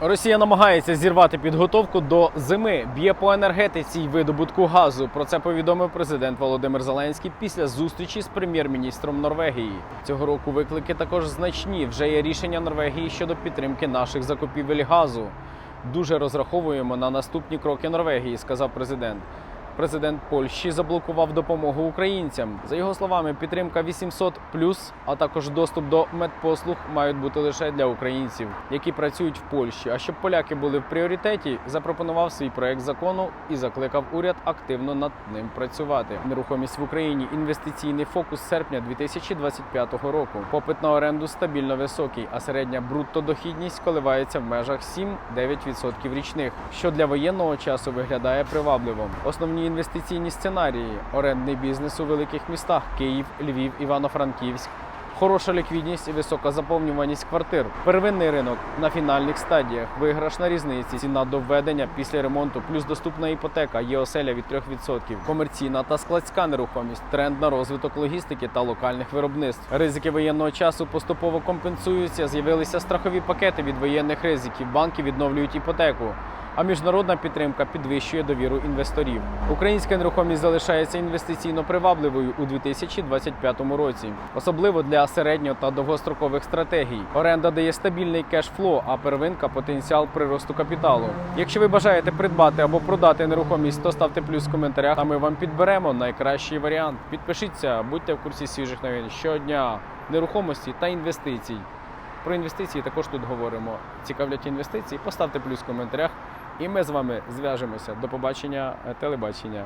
Росія намагається зірвати підготовку до зими, б'є по енергетиці й видобутку газу. Про це повідомив президент Володимир Зеленський після зустрічі з прем'єр-міністром Норвегії. Цього року виклики також значні. Вже є рішення Норвегії щодо підтримки наших закупівель газу. Дуже розраховуємо на наступні кроки Норвегії, сказав президент. Президент Польщі заблокував допомогу українцям. За його словами, підтримка 800 а також доступ до медпослуг мають бути лише для українців, які працюють в Польщі. А щоб поляки були в пріоритеті, запропонував свій проект закону і закликав уряд активно над ним працювати. Нерухомість в Україні інвестиційний фокус серпня 2025 року. Попит на оренду стабільно високий, а середня бруттодохідність коливається в межах 7-9% річних, що для воєнного часу виглядає привабливо. Основні інвестиційні сценарії: орендний бізнес у великих містах Київ, Львів, Івано-Франківськ. Хороша ліквідність і висока заповнюваність квартир. Первинний ринок на фінальних стадіях. Виграшна різниці. Ціна до введення після ремонту, плюс доступна іпотека. Є оселя від 3%. Комерційна та складська нерухомість. Тренд на розвиток логістики та локальних виробництв. Ризики воєнного часу поступово компенсуються. З'явилися страхові пакети від воєнних ризиків. Банки відновлюють іпотеку. А міжнародна підтримка підвищує довіру інвесторів. Українська нерухомість залишається інвестиційно привабливою у 2025 році, особливо для середньо та довгострокових стратегій. Оренда дає стабільний кешфло, а первинка потенціал приросту капіталу. Якщо ви бажаєте придбати або продати нерухомість, то ставте плюс в коментарях, а ми вам підберемо найкращий варіант. Підпишіться, будьте в курсі свіжих новин щодня, нерухомості та інвестицій. Про інвестиції також тут говоримо. Цікавлять інвестиції? Поставте плюс в коментарях, і ми з вами зв'яжемося. До побачення, е, телебачення.